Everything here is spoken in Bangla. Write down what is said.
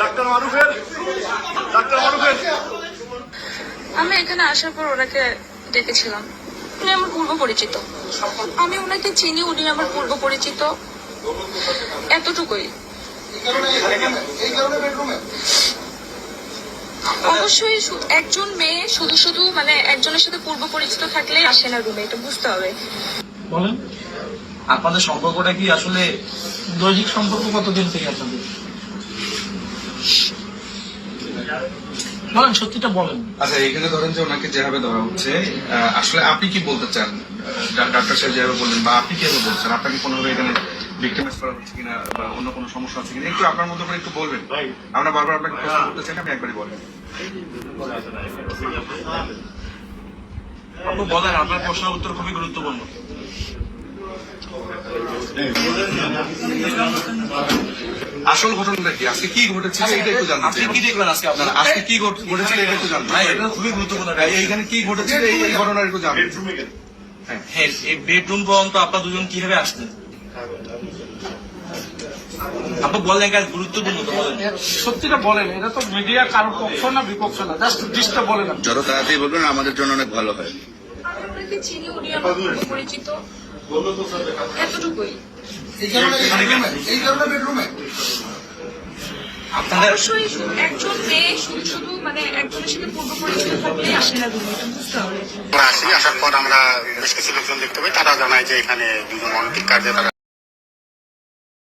Doctor মারুফের doctor মারুফের। আমি এখানে আসার পর ওনাকে ডেকেছিলাম। উনি আমার পূর্ব পরিচিত। আমি ওনাকে চিনি উনি আমার পূর্ব পরিচিত। এতটুকুই। অবশ্যই একজন মেয়ে শুধু শুধু মানে একজনের সাথে পূর্ব পরিচিত থাকলে আসে না রুমে এটা বুঝতে হবে। বলেন। আপনাদের সম্পর্কটা কি আসলে দৈহিক সম্পর্ক কতদিন থেকে আপনাদের? বলেন সত্যিটা বলেন। আচ্ছা এখানে ধরেন যে ওনাকে যেভাবে ধরা হচ্ছে আহ, আসলে আপনি কি বলতে চান? ডাক্তার সাহেব যেভাবে বললেন বা আপনি কীভাবে বলছেন? আপনাকে কোনোভাবে এখানে ভিক্টিমাইজ করা হচ্ছে কিনা বা অন্য কোনো সমস্যা আছে কিনা? একটু আপনার মতো করে একটু বলবেন। আমরা বারবার আপনাকে প্রশ্ন করতে চাই না, আপনি একবারই বলেন। আপনি বলেন আপনার প্রশ্নের উত্তর খুবই গুরুত্বপূর্ণ। আসল ঘটনাটা কি? আজকে কি ঘটেছিল এটা একটু জানতে আপনি কি দেখবেন আজকে আপনার? আজকে কি ঘটেছিল এটা একটু জানতে এটা খুবই গুরুত্বপূর্ণ এইখানে কি ঘটেছিল এই এই ঘটনা একটু জানতে হ্যাঁ। এই বেডরুম পর্যন্ত আপনার দুজন কীভাবে আসতেন আপনি বললেন কাজ গুরুত্বপূর্ণ তো বলেন। সত্যিটা বলেন এটা তো মিডিয়া কারোর পক্ষ না বিপক্ষ না জাস্ট ডিসটা বলেন যত তাড়াতাড়ি বলবেন আমাদের জন্য অনেক ভালো হয়। ওনাকে চিনি উনি আমার পরিচিত। এতটুকুই। অবশ্যই একজন মেয়ে শুধু শুধু মানে একজনের সাথে পূর্ব পরিচিত থাকলে আসে না রুমে বুঝতে হবে। আমরা আসি আসার পর আমরা বেশ কিছু লোকজন দেখতে পাই তারা জানায় যে এখানে দুজন অনৈতিক কার্যে তারা